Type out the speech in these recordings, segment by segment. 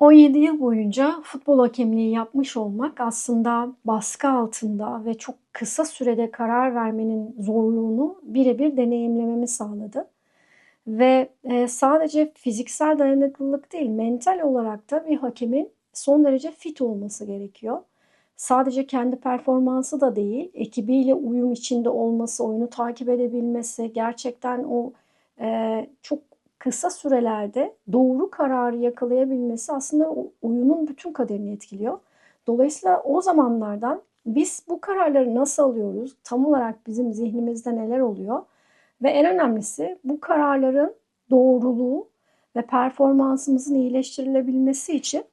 17 yıl boyunca futbol hakemliği yapmış olmak aslında baskı altında ve çok kısa sürede karar vermenin zorluğunu birebir deneyimlememi sağladı. Ve e, sadece fiziksel dayanıklılık değil, mental olarak da bir hakemin son derece fit olması gerekiyor. Sadece kendi performansı da değil, ekibiyle uyum içinde olması, oyunu takip edebilmesi, gerçekten o e, çok kısa sürelerde doğru kararı yakalayabilmesi aslında oyunun bütün kaderini etkiliyor. Dolayısıyla o zamanlardan biz bu kararları nasıl alıyoruz? Tam olarak bizim zihnimizde neler oluyor? Ve en önemlisi bu kararların doğruluğu ve performansımızın iyileştirilebilmesi için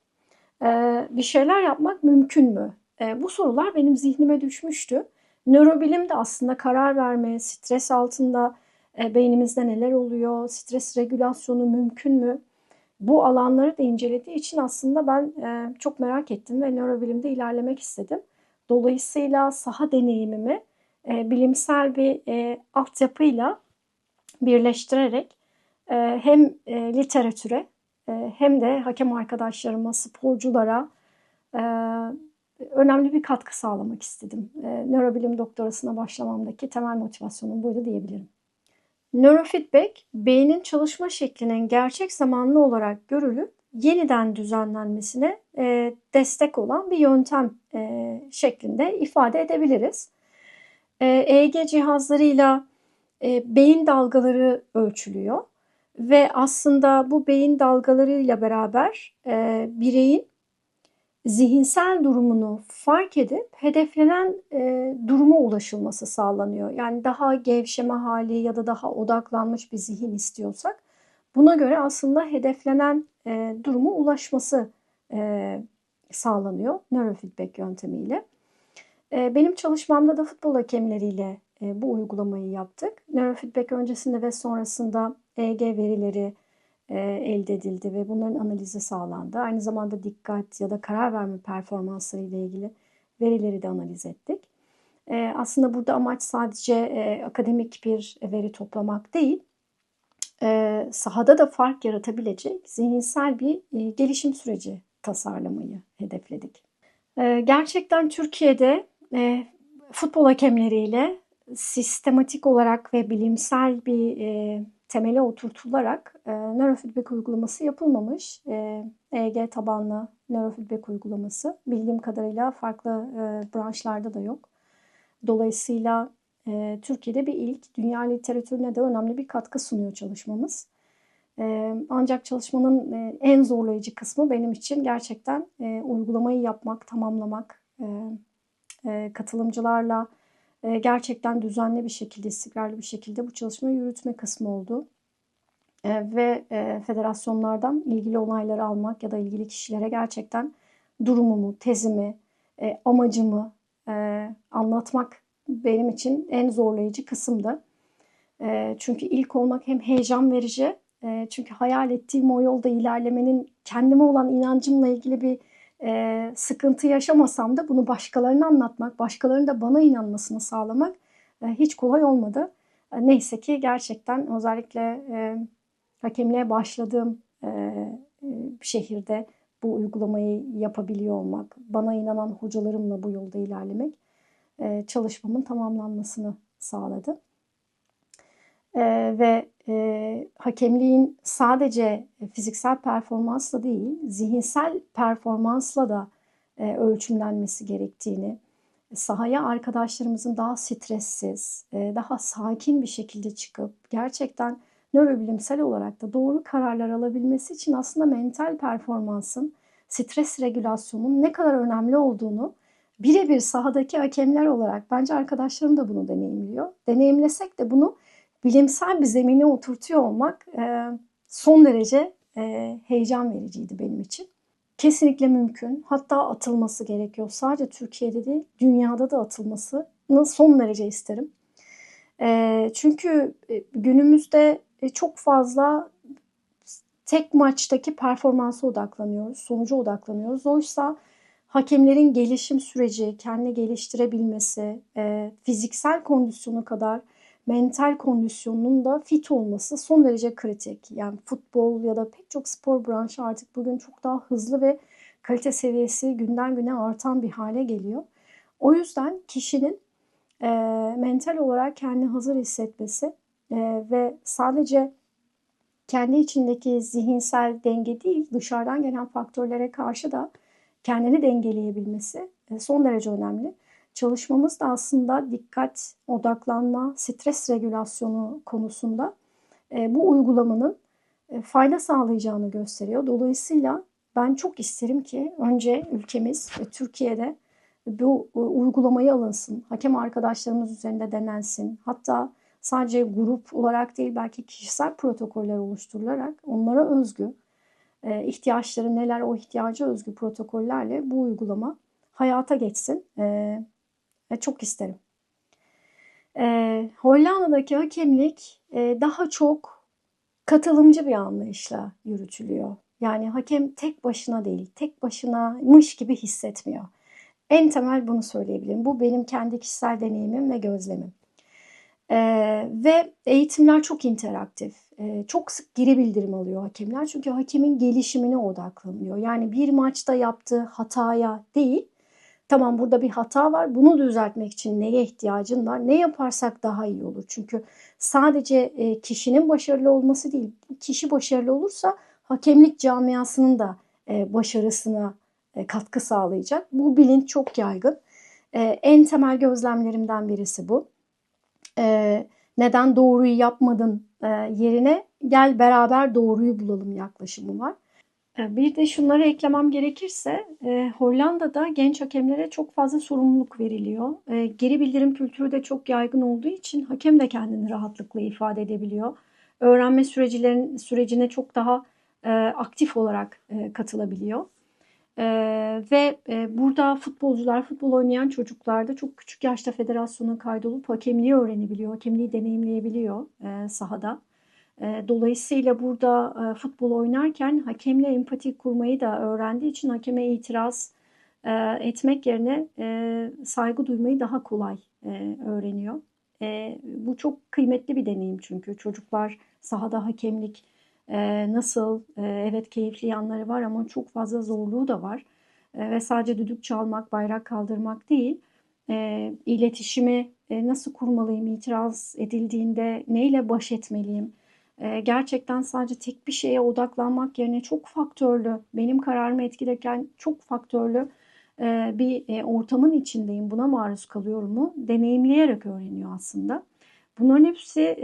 e, bir şeyler yapmak mümkün mü? E, bu sorular benim zihnime düşmüştü. Nörobilim de aslında karar verme, stres altında e, beynimizde neler oluyor, stres regülasyonu mümkün mü? Bu alanları da incelediği için aslında ben e, çok merak ettim ve nörobilimde ilerlemek istedim. Dolayısıyla saha deneyimimi e, bilimsel bir e, altyapıyla birleştirerek hem literatüre hem de hakem arkadaşlarıma, sporculara önemli bir katkı sağlamak istedim. Nörobilim doktorasına başlamamdaki temel motivasyonum buydu diyebilirim. Nörofeedback, beynin çalışma şeklinin gerçek zamanlı olarak görülüp yeniden düzenlenmesine e, destek olan bir yöntem e, şeklinde ifade edebiliriz. E, EEG cihazlarıyla e, beyin dalgaları ölçülüyor ve aslında bu beyin dalgalarıyla beraber e, bireyin zihinsel durumunu fark edip hedeflenen e, duruma ulaşılması sağlanıyor. Yani daha gevşeme hali ya da daha odaklanmış bir zihin istiyorsak buna göre aslında hedeflenen e, duruma ulaşması e, sağlanıyor nörofeedback yöntemiyle. E, benim çalışmamda da futbol hakemleriyle e, bu uygulamayı yaptık. Nörofeedback öncesinde ve sonrasında EEG verileri, elde edildi ve bunların analizi sağlandı. Aynı zamanda dikkat ya da karar verme performansları ile ilgili verileri de analiz ettik. E, aslında burada amaç sadece e, akademik bir veri toplamak değil, e, sahada da fark yaratabilecek zihinsel bir e, gelişim süreci tasarlamayı hedefledik. E, gerçekten Türkiye'de e, futbol hakemleriyle sistematik olarak ve bilimsel bir e, temele oturtularak e, nörofeedback uygulaması yapılmamış. E, EEG tabanlı nörofeedback uygulaması bildiğim kadarıyla farklı e, branşlarda da yok. Dolayısıyla e, Türkiye'de bir ilk, dünya literatürüne de önemli bir katkı sunuyor çalışmamız. E, ancak çalışmanın e, en zorlayıcı kısmı benim için gerçekten e, uygulamayı yapmak, tamamlamak, e, e, katılımcılarla gerçekten düzenli bir şekilde, istikrarlı bir şekilde bu çalışmayı yürütme kısmı oldu. E, ve e, federasyonlardan ilgili onayları almak ya da ilgili kişilere gerçekten durumumu, tezimi, amacımı anlatmak benim için en zorlayıcı kısımdı. Çünkü ilk olmak hem heyecan verici, çünkü hayal ettiğim o yolda ilerlemenin kendime olan inancımla ilgili bir e, sıkıntı yaşamasam da bunu başkalarına anlatmak, başkalarının da bana inanmasını sağlamak e, hiç kolay olmadı. E, neyse ki gerçekten özellikle e, hakemliğe başladığım e, şehirde bu uygulamayı yapabiliyor olmak, bana inanan hocalarımla bu yolda ilerlemek e, çalışmamın tamamlanmasını sağladı. E, ve e, hakemliğin sadece fiziksel performansla değil, zihinsel performansla da e, ölçümlenmesi gerektiğini, sahaya arkadaşlarımızın daha stressiz, e, daha sakin bir şekilde çıkıp gerçekten nörobilimsel olarak da doğru kararlar alabilmesi için aslında mental performansın, stres regülasyonun ne kadar önemli olduğunu birebir sahadaki hakemler olarak bence arkadaşlarım da bunu deneyimliyor. Deneyimlesek de bunu bilimsel bir zemine oturtuyor olmak e, son derece e, heyecan vericiydi benim için. Kesinlikle mümkün. Hatta atılması gerekiyor. Sadece Türkiye'de değil, dünyada da atılmasını son derece isterim. E, çünkü günümüzde çok fazla tek maçtaki performansa odaklanıyoruz, sonuca odaklanıyoruz. Oysa hakemlerin gelişim süreci, kendini geliştirebilmesi, fiziksel kondisyonu kadar mental kondisyonunun da fit olması son derece kritik. Yani futbol ya da pek çok spor branşı artık bugün çok daha hızlı ve kalite seviyesi günden güne artan bir hale geliyor. O yüzden kişinin e, mental olarak kendini hazır hissetmesi e, ve sadece kendi içindeki zihinsel denge değil, dışarıdan gelen faktörlere karşı da kendini dengeleyebilmesi e, son derece önemli. Çalışmamız da aslında dikkat, odaklanma, stres regülasyonu konusunda e, bu uygulamanın e, fayda sağlayacağını gösteriyor. Dolayısıyla ben çok isterim ki önce ülkemiz ve Türkiye'de bu uygulamayı alınsın. Hakem arkadaşlarımız üzerinde denensin. Hatta sadece grup olarak değil belki kişisel protokoller oluşturularak onlara özgü e, ihtiyaçları neler o ihtiyaca özgü protokollerle bu uygulama hayata geçsin. E, çok isterim. E, Hollanda'daki hakemlik e, daha çok katılımcı bir anlayışla yürütülüyor. Yani hakem tek başına değil, tek başınamış gibi hissetmiyor. En temel bunu söyleyebilirim. Bu benim kendi kişisel deneyimim ve gözlemim. Ee, ve eğitimler çok interaktif. Ee, çok sık geri bildirim alıyor hakemler. Çünkü hakemin gelişimine odaklanıyor. Yani bir maçta yaptığı hataya değil, tamam burada bir hata var, bunu düzeltmek için neye ihtiyacın var, ne yaparsak daha iyi olur. Çünkü sadece e, kişinin başarılı olması değil, kişi başarılı olursa hakemlik camiasının da e, başarısına e, katkı sağlayacak. Bu bilinç çok yaygın. En temel gözlemlerimden birisi bu. Neden doğruyu yapmadın yerine gel beraber doğruyu bulalım yaklaşımı var. E, bir de şunları eklemem gerekirse e, Hollanda'da genç hakemlere çok fazla sorumluluk veriliyor. E, geri bildirim kültürü de çok yaygın olduğu için hakem de kendini rahatlıkla ifade edebiliyor. Öğrenme süreçlerin sürecine çok daha aktif olarak katılabiliyor. Ve burada futbolcular, futbol oynayan çocuklar da çok küçük yaşta federasyona kaydolup hakemliği öğrenebiliyor, hakemliği deneyimleyebiliyor sahada. Dolayısıyla burada futbol oynarken hakemle empati kurmayı da öğrendiği için hakeme itiraz etmek yerine saygı duymayı daha kolay öğreniyor. Bu çok kıymetli bir deneyim çünkü çocuklar sahada hakemlik nasıl, evet keyifli yanları var ama çok fazla zorluğu da var. Ve sadece düdük çalmak, bayrak kaldırmak değil, iletişimi nasıl kurmalıyım, itiraz edildiğinde neyle baş etmeliyim, gerçekten sadece tek bir şeye odaklanmak yerine çok faktörlü, benim kararımı etkilerken çok faktörlü bir e, ortamın içindeyim, buna maruz kalıyorum mu deneyimleyerek öğreniyor aslında. Bunların hepsi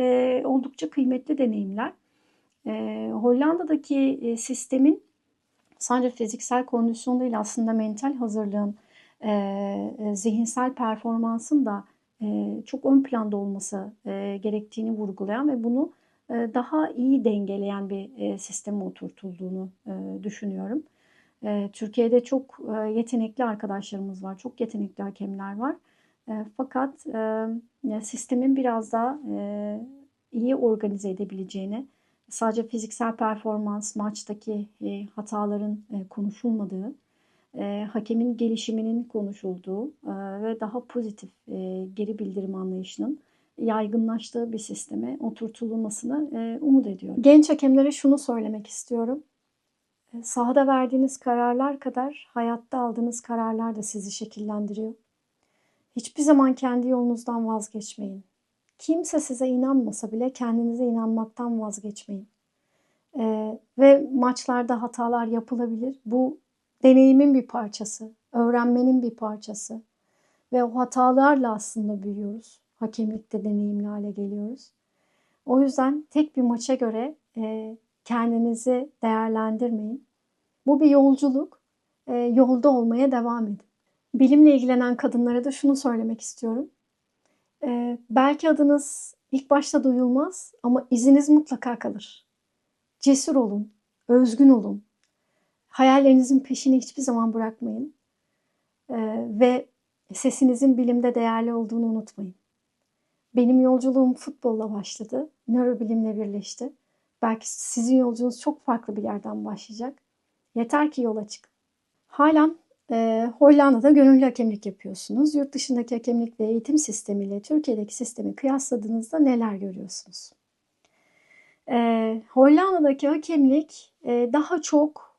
oldukça kıymetli deneyimler. Hollanda'daki e, sistemin sadece fiziksel kondisyon değil aslında mental hazırlığın, e, zihinsel performansın da çok ön planda olması gerektiğini vurgulayan ve bunu daha iyi dengeleyen bir e, sisteme oturtulduğunu e, düşünüyorum. E, Türkiye'de çok e, yetenekli arkadaşlarımız var, çok yetenekli hakemler var. E, fakat e, sistemin biraz daha e, iyi organize edebileceğini, sadece fiziksel performans, maçtaki e, hataların e, konuşulmadığı, e, hakemin gelişiminin konuşulduğu e, ve daha pozitif e, geri bildirim anlayışının yaygınlaştığı bir sisteme oturtulmasını e, umut ediyorum. Genç hakemlere şunu söylemek istiyorum. E, sahada verdiğiniz kararlar kadar hayatta aldığınız kararlar da sizi şekillendiriyor. Hiçbir zaman kendi yolunuzdan vazgeçmeyin. Kimse size inanmasa bile kendinize inanmaktan vazgeçmeyin. Ee, ve maçlarda hatalar yapılabilir. Bu deneyimin bir parçası, öğrenmenin bir parçası. Ve o hatalarla aslında büyüyoruz. Hakemlikte deneyimli hale geliyoruz. O yüzden tek bir maça göre e, kendinizi değerlendirmeyin. Bu bir yolculuk. E, yolda olmaya devam edin. Bilimle ilgilenen kadınlara da şunu söylemek istiyorum. Ee, belki adınız ilk başta duyulmaz ama iziniz mutlaka kalır. Cesur olun, özgün olun. Hayallerinizin peşini hiçbir zaman bırakmayın. Ee, ve sesinizin bilimde değerli olduğunu unutmayın. Benim yolculuğum futbolla başladı, nörobilimle birleşti. Belki sizin yolculuğunuz çok farklı bir yerden başlayacak. Yeter ki yola çıkın. Halen Ee, Hollanda'da gönüllü hakemlik yapıyorsunuz. Yurt dışındaki hakemlik ve eğitim sistemiyle Türkiye'deki sistemi kıyasladığınızda neler görüyorsunuz? Ee, Hollanda'daki hakemlik e, daha çok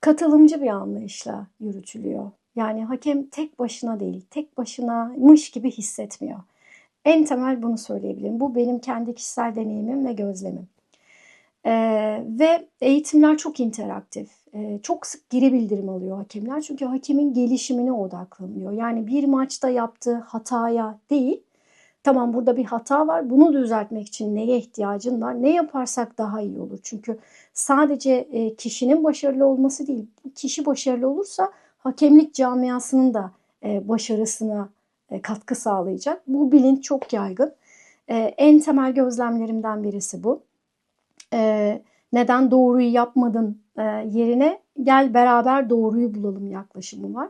katılımcı bir anlayışla yürütülüyor. Yani hakem tek başına değil, tek başınamış gibi hissetmiyor. En temel bunu söyleyebilirim. Bu benim kendi kişisel deneyimim ve gözlemim. Ee, ve eğitimler çok interaktif. Ee, çok sık geri bildirim alıyor hakemler. Çünkü hakemin gelişimine odaklanıyor. Yani bir maçta yaptığı hataya değil, tamam burada bir hata var, bunu düzeltmek için neye ihtiyacın var, ne yaparsak daha iyi olur. Çünkü sadece e, kişinin başarılı olması değil, kişi başarılı olursa hakemlik camiasının da e, başarısına katkı sağlayacak. Bu bilinç çok yaygın. E, en temel gözlemlerimden birisi bu. E, neden doğruyu yapmadın e, yerine gel beraber doğruyu bulalım yaklaşımı var.